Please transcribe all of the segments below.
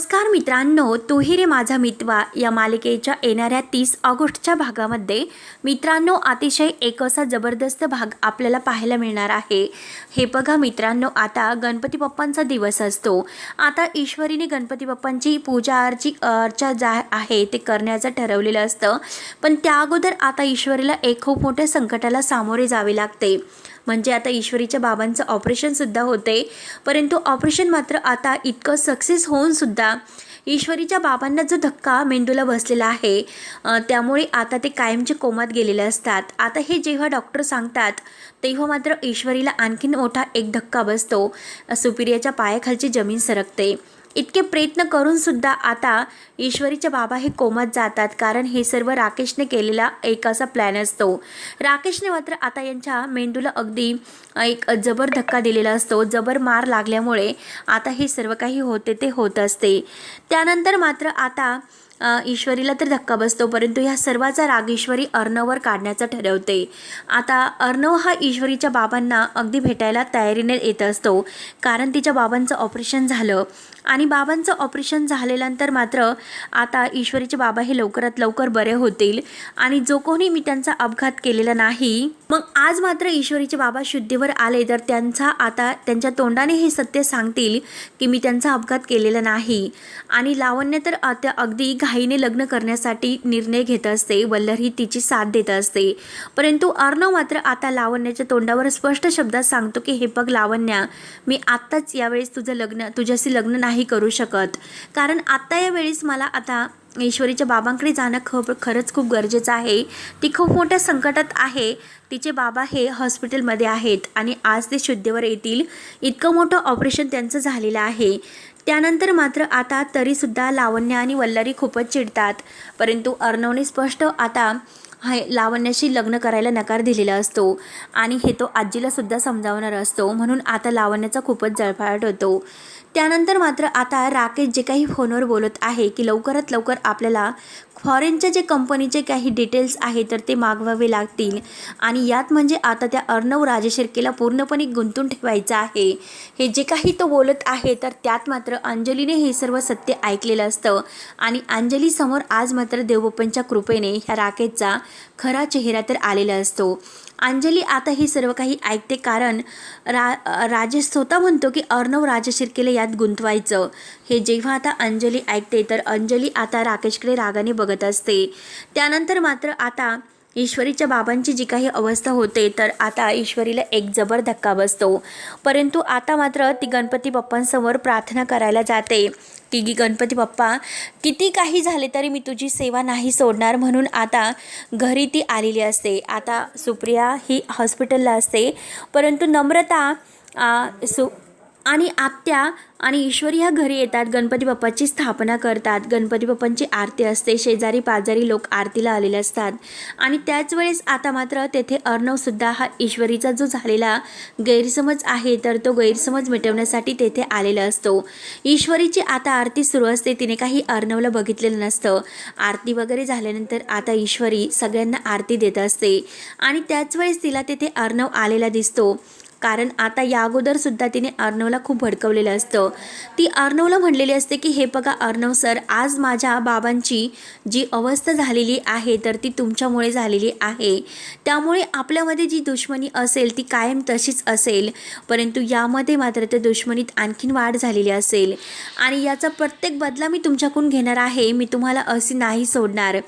नमस्कार मित्रांनो तूही रे माझा मितवा या मालिकेच्या येणाऱ्या तीस ऑगस्टच्या भागामध्ये. मित्रांनो अतिशय एक असा जबरदस्त भाग आपल्याला पाहायला मिळणार आहे. हे बघा मित्रांनो आता गणपती बाप्पांचा दिवस असतो. आता ईश्वरीने गणपती बाप्पांची पूजा अर्ची अर्चा जा आहे ते करण्याचं ठरवलेलं असतं. पण त्या अगोदर आता ईश्वरीला एक खूप मोठ्या संकटाला सामोरे जावे लागते. म्हणजे आता ईश्वरीच्या बाबांचं ऑपरेशनसुद्धा होते. परंतु ऑपरेशन मात्र आता इतकं सक्सेस होऊनसुद्धा ईश्वरीच्या बाबांना जो धक्का मेंदूला बसलेला आहे त्यामुळे आता ते कायमचे कोमात गेलेले असतात. आता हे जेव्हा डॉक्टर सांगतात तेव्हा मात्र ईश्वरीला आणखीन मोठा एक धक्का बसतो. सुपिरियाच्या पायाखालची जमीन सरकते. इतके प्रयत्न करून सुद्धा आता ईश्वरीचे बाबा हे कोमात जातात. कारण हे सर्व राकेशने केलेला एक असा प्लॅन असतो. राकेशने मात्र आता यांच्या मेंदूला अगदी एक जबर धक्का दिलेला असतो. जबर मार लागल्यामुळे आता हे सर्व काही होते ते होत असते. त्यानंतर मात्र आता ईश्वरीला तर धक्का बसतो परंतु ह्या सर्वाचा राग ईश्वरी अर्णववर काढण्याचं ठरवते. आता अर्णव हा ईश्वरीच्या बाबांना अगदी भेटायला तयारीने येत असतो कारण तिच्या बाबांचं ऑपरेशन झालं. आणि बाबांचं ऑपरेशन झाल्यानंतर मात्र आता ईश्वरीचे बाबा हे लवकरात लवकर बरे होतील. आणि जो कोणी मी त्यांचा अपघात केलेला नाही मग आज मात्र ईश्वरीचे बाबा शुद्धीवर आले तर त्यांचा आता त्यांच्या तोंडाने हे सत्य सांगतील की मी त्यांचा अपघात केलेला नाही. आणि लावण्य तर आता अगदी घाईने लग्न करण्यासाठी निर्णय घेत असते वल्लर ही तिची साथ देत असते. परंतु अर्णव मात्र आता लावण्याच्या तोंडावर स्पष्ट शब्दात सांगतो की हे बघ लावण्या मी आत्ताच यावेळेस तुझं लग्न तुझ्याशी लग्न नाही करू शकत. कारण आत्ता या वेळेस मला आता ईश्वरीच्या बाबांकडे जाणं ख खरंच खूप गरजेचं आहे. ती खूप मोठ्या संकटात आहे. तिचे बाबा हे हॉस्पिटलमध्ये आहेत आणि आज ते शुद्धीवर येतील. इतकं मोठं ऑपरेशन त्यांचं झालेलं आहे. त्यानंतर मात्र आता तरीसुद्धा लावण्य आणि वल्लारी खूपच चिडतात. परंतु अर्णवने स्पष्ट आता हाय लावण्याशी लग्न करायला नकार दिलेला असतो आणि हे तो आजीलासुद्धा समजावणार असतो म्हणून आता लावण्याचा खूपच जळफाट होतो. त्यानंतर मात्र आता राकेश जे काही फोनवर बोलत आहे की लवकरात लवकर आपल्याला फॉरेनच्या जे कंपनीचे काही डिटेल्स आहे तर ते मागवावे लागतील. आणि यात म्हणजे आता त्या अर्णव राजशिर्केला पूर्णपणे गुंतून ठेवायचं आहे. हे जे काही तो बोलत आहे तर त्यात मात्र अंजलीने हे सर्व सत्य ऐकलेलं असतं. आणि अंजलीसमोर आज मात्र देवबप्पांच्या कृपेने ह्या राकेशचा खरा चेहरा तर आलेला असतो. अंजली आता हे सर्व काही ऐकते कारण रा राजेश स्वतः म्हणतो की अर्णव राजशिर्केला यात गुंतवायचं. हे जेव्हा आता अंजली ऐकते तर अंजली आता राकेशकडे रागाने बघत असते. त्यानंतर मात्र आता ईश्वरीच्या बाबांची जी काही अवस्था होते तर आता ईश्वरीला एक जबर धक्का बसतो. परंतु आता मात्र ती गणपती बाप्पांसमोर प्रार्थना करायला जाते. की गणपती बाप्पा किती काही झाले तरी मी तुझी सेवा नाही सोडणार म्हणून आता घरी ती आलेली असते. आता सुप्रिया ही हॉस्पिटलला असते. परंतु नम्रता आ, सु आणि आत्या आणि ईश्वरी ह्या घरी येतात. गणपती बाप्पाची स्थापना करतात. गणपती बाप्पांची आरती असते. शेजारी पाजारी लोक आरतीला आलेले असतात. आणि त्याच वेळेस आता मात्र तेथे अर्णवसुद्धा हा ईश्वरीचा जो झालेला गैरसमज आहे तर तो गैरसमज मिटवण्यासाठी तेथे आलेला असतो. ईश्वरीची आता आरती सुरू असते. तिने काही अर्णवला बघितलेलं नसतं. आरती वगैरे झाल्यानंतर आता ईश्वरी सगळ्यांना आरती देत असते. आणि त्याच वेळेस तिला तेथे अर्णव आलेला दिसतो. कारण आता या अगोदर सुद्धा तिने अर्णवला खूप भडकवलेलं असतं. ती अर्णवला म्हणलेली असते की हे बघा अर्णव सर आज माझ्या बाबांची जी अवस्था झालेली आहे तर ती तुमच्यामुळे झालेली आहे. त्यामुळे आपल्यामध्ये जी दुश्मनी असेल ती कायम तशीच असेल. परंतु यामध्ये मात्र त्या दुश्मनीत आणखीन वाढ झालेली असेल. आणि याचा प्रत्येक बदला मी तुमच्याकडून घेणार आहे. मी तुम्हाला असे नाही सोडणार.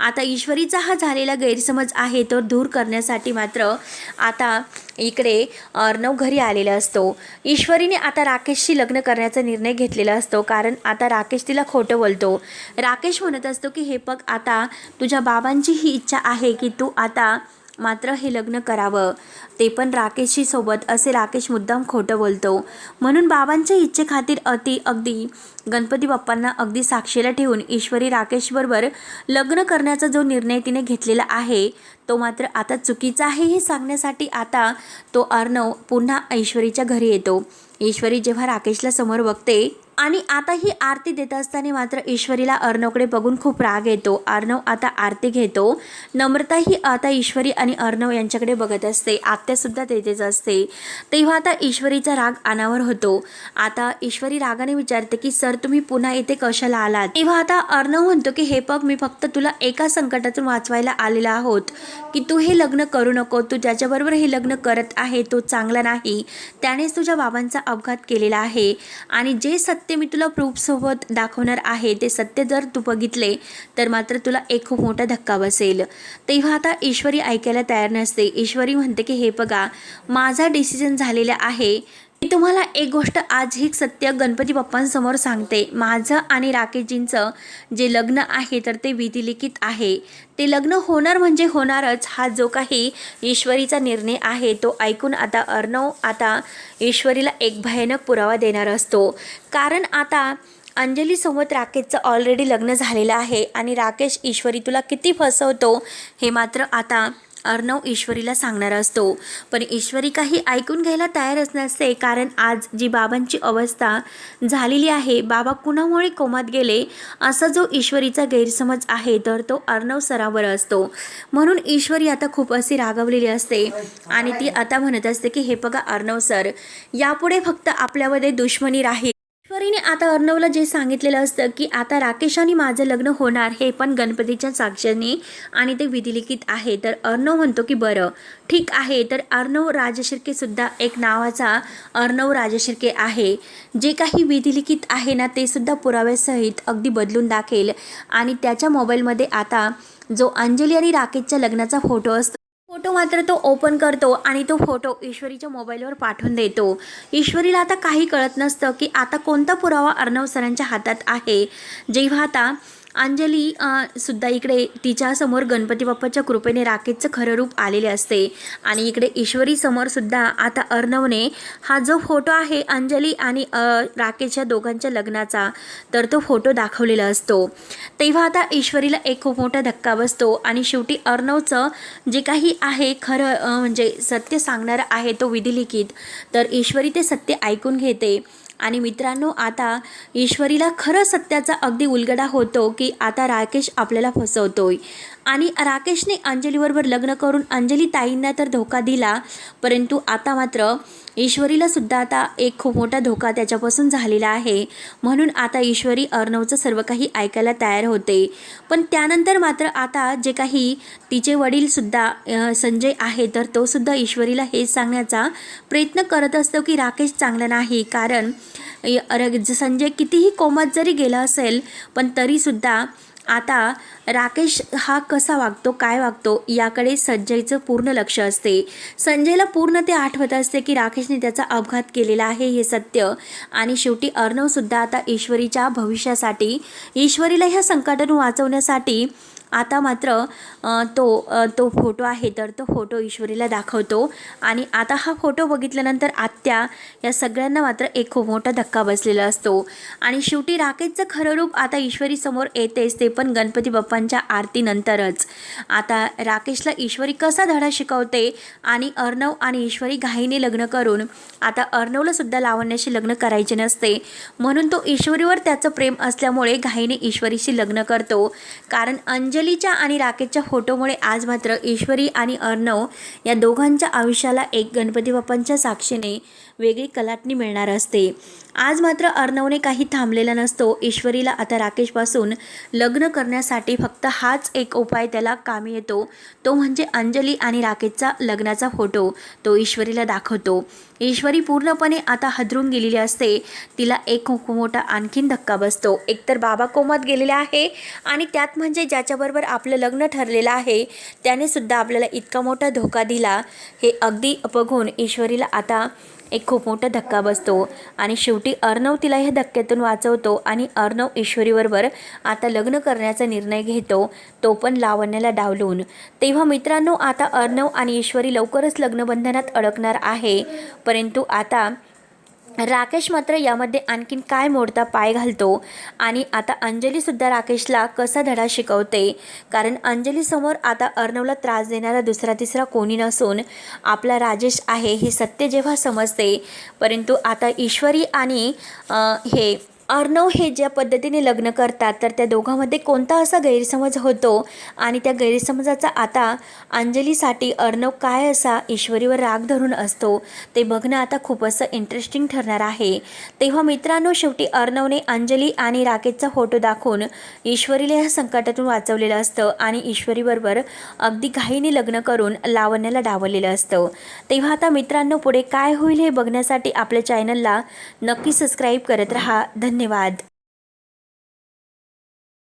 आता ईश्वरीचा हा झालेला गैरसमज आहे तो दूर करण्यासाठी मात्र आता इकडे अर्णव घरी आलेला असतो. ईश्वरीने आता राकेशशी लग्न करण्याचा निर्णय घेतलेला असतो कारण आता राकेश तिला खोटं बोलतो. राकेश म्हणत असतो की हे बघ आता तुझ्या बाबांची ही इच्छा आहे की तू आता मात्र हे लग्न करावं. ते पण राकेशशी सोबत असे राकेश मुद्दाम खोटं बोलतो. म्हणून बाबांच्या इच्छेखातीर अति अगदी गणपती बाप्पांना अगदी साक्षीला ठेवून ईश्वरी राकेशबरोबर लग्न करण्याचा जो निर्णय तिने घेतलेला आहे तो मात्र आता चुकीचा आहे हे सांगण्यासाठी आता तो अर्णव पुन्हा ईश्वरीच्या घरी येतो. ईश्वरी जेव्हा राकेशला समोर बघते आणि आता ही आरती देत असताना मात्र ईश्वरीला अर्णवकडे बघून खूप राग येतो. अर्णव आता आरती घेतो. नम्रता ही आता ईश्वरी आणि अर्णव यांच्याकडे बघत असते. आत्यासुद्धा तेथेच असते. तेव्हा आता ईश्वरीचा राग अनावर होतो. आता ईश्वरी रागाने विचारते की सर तुम्ही पुन्हा इथे कशाला आलात? तेव्हा आता अर्णव म्हणतो की हे बघ मी फक्त तुला एका संकटातून वाचवायला आलेला आहोत की तू हे लग्न करू नको. तू ज्याच्याबरोबर हे लग्न करत आहे तो चांगला नाही. त्यानेच तुझ्या बाबांचा अपघात केलेला आहे. आणि जे सत्य मी तुला प्रूफसोबत दाखवणार आहे ते सत्य जर तू बघितले तर मात्र तुला एक खूप मोठा धक्का बसेल. तेव्हा आता ईश्वरी ऐकायला तयार नसते. ईश्वरी म्हणते की हे बघा माझा डिसिजन झालेला आहे मी तुम्हाला एक गोष्ट आज ही सत्य गणपती बाप्पांसमोर सांगते. माझं आणि राकेशजींचं जे लग्न आहे तर ते विधिलिखित आहे. ते लग्न होणार म्हणजे होणारच. हा जो काही ईश्वरीचा निर्णय आहे तो ऐकून आता अर्णव आता ईश्वरीला एक भयानक पुरावा देणार असतो. कारण आता अंजली सोबत राकेशचं ऑलरेडी लग्न झालेलं आहे आणि राकेश ईश्वरी तुला किती फसवतो हे मात्र आता अर्णव ईश्वरीला सांगणार असतो. पण ईश्वरी काही ऐकून घ्यायला तयारच नसते कारण आज जी बाबांची अवस्था झालेली आहे बाबा कुणामुळे कोमात गेले असा जो ईश्वरीचा गैरसमज आहे तर तो अर्णव सरावर असतो. म्हणून ईश्वरी आता खूप अशी रागवलेली असते आणि ती आता म्हणत असते की हे बघा अर्णव सर यापुढे फक्त आपल्यामध्ये दुश्मनी राहील. ईश्वरीने आता अर्णवला जे सांगितलेलं असतं की आता राकेश आणि माझं लग्न होणार हे पण गणपतीच्या साक्षीने आणि ते विधिलिखित आहे. तर अर्णव म्हणतो की बरं. ठीक आहे तर अर्णव राजशिर्केसुद्धा एक नावाचा अर्णव राजशिर्के आहे. जे काही विधिलिखित आहे ना ते सुद्धा पुराव्यासहित अगदी बदलून दाखेल. आणि त्याच्या मोबाईलमध्ये आता जो अंजली आणि राकेशच्या लग्नाचा फोटो असतो फोटो मात्र तो ओपन करतो आणि तो फोटो ईश्वरीच्या मोबाईलवर पाठवून देतो. ईश्वरीला आता काही कळत नसतं की आता कोणता पुरावा अर्णव सरांच्या हातात आहे. जेव्हा आता अंजली सुद्धा इकडे तिच्यासमोर गणपती बाप्पाच्या कृपेने राकेशचं खरं रूप आलेले असते. आणि इकडे ईश्वरी समोर सुद्धा आता अर्णवने हा जो फोटो आहे अंजली आणि राकेशच्या दोघांच्या लग्नाचा तर तो फोटो दाखवलेला असतो. तेव्हा आता ईश्वरीला एक खूप मोठा धक्का बसतो आणि शेवटी अर्णवचं जे काही आहे खरं म्हणजे सत्य सांगणारं आहे तो विधिलिखित. तर ईश्वरी ते सत्य ऐकून घेते. आणि मित्रांनो आता ईश्वरीला खरं सत्याचा अगदी उलगडा होतो की आता राकेश आपल्याला फसवतोय. आणि राकेशने अंजलीबरोबर लग्न करून अंजली ताईंना तर धोका दिला परंतु आता मात्र ईश्वरीला सुद्धा आता एक खूप मोठा धोका त्याच्यापासून झालेला आहे. म्हणून आता ईश्वरी अर्णवचं सर्व काही ऐकायला तयार होते. पण त्यानंतर मात्र आता जे काही तिचे वडीलसुद्धा संजय आहे तर तो सुद्धा ईश्वरीला हेच सांगण्याचा प्रयत्न करत असतो की राकेश चांगला नाही. कारण य- संजय कितीही कोमात जरी गेला असेल पण तरीसुद्धा आता राकेश हा कसा वागतो काय वागतो याकडे संजयचं पूर्ण लक्ष असते. संजयला पूर्ण ते आठवत असते की राकेशने त्याचा अपघात केलेला आहे हे सत्य. आणि शेवटी अर्णवसुद्धा आता ईश्वरीच्या भविष्यासाठी ईश्वरीला ह्या संकटातून वाचवण्यासाठी आता मात्र तो तो फोटो आहे तर तो फोटो ईश्वरीला दाखवतो. आणि आता हा फोटो बघितल्यानंतर आत्या या सगळ्यांना मात्र एक खूप मोठा धक्का बसलेला असतो. आणि शेवटी राकेशचं खरं रूप आता ईश्वरीसमोर येतेच ते पण गणपती बाप्पांच्या आरतीनंतरच. आता राकेशला ईश्वरी कसा धडा शिकवते आणि अर्णव आणि ईश्वरी घाईने लग्न करून आता अर्णवला सुद्धा लावण्याशी लग्न करायचे नसते. म्हणून तो ईश्वरीवर त्याचं प्रेम असल्यामुळे घाईने ईश्वरीशी लग्न करतो. कारण अंजलीच्या आणि राकेशच्या फोटोमुळे आज मात्र ईश्वरी आणि अर्णव या दोघांच्या आयुष्याला एक गणपती बाप्पांच्या साक्षीने वेगळी कलाटणी मिळणार असते. आज मात्र अर्णवने काही थांबलेला नसतो. ईश्वरीला आता राकेशपासून लग्न करण्यासाठी फक्त हाच एक उपाय त्याला कामी येतो. तो म्हणजे अंजली आणि राकेशचा लग्नाचा फोटो तो ईश्वरीला दाखवतो. ईश्वरी पूर्णपणे आता हदरून गेलेली असते. तिला एक खूप मोठा आणखीन धक्का बसतो. एकतर बाबा कोमात गेलेला आहे आणि त्यात म्हणजे ज्याच्याबरोबर आपलं लग्न ठरलेलं आहे त्याने सुद्धा आपल्याला इतका मोठा धोका दिला. हे अगदी बघून ईश्वरीला आता एक खूप मोठा धक्का बसतो. आणि शेवटी अर्णव तिला ह्या धक्क्यातून वाचवतो आणि अर्णव ईश्वरीबरोबर आता लग्न करण्याचा निर्णय घेतो तो पण लावण्याला डावलून. तेव्हा मित्रांनो आता अर्णव आणि ईश्वरी लवकरच लग्नबंधनात अडकणार आहे. परंतु आता राकेश मात्र यामध्ये आणखीन काय मोडता पाय घालतो? आणि आता अंजलीसुद्धा राकेशला कसा धडा शिकवते? कारण अंजलीसमोर आता अर्णवला त्रास देणारा दुसरा तिसरा कोणी नसून आपला राजेश आहे हे सत्य जेव्हा समजते परंतु आता ईश्वरी आणि हे अर्णव हे ज्या पद्धतीने लग्न करतात तर त्या दोघांमध्ये कोणता असा गैरसमज होतो? आणि त्या गैरसमजाचा आता अंजलीसाठी अर्णव काय असा ईश्वरीवर राग धरून असतो ते बघणं आता खूप असं इंटरेस्टिंग ठरणार आहे. तेव्हा मित्रांनो शेवटी अर्णवने अंजली आणि राकेशचा फोटो दाखवून ईश्वरीला ह्या संकटातून वाचवलेलं असतं आणि ईश्वरीबरोबर अगदी घाईने लग्न करून लावण्याला डावलेलं असतं. तेव्हा आता मित्रांनो पुढे काय होईल हे बघण्यासाठी आपल्या चॅनलला नक्की सबस्क्राईब करत राहा. धन्यवाद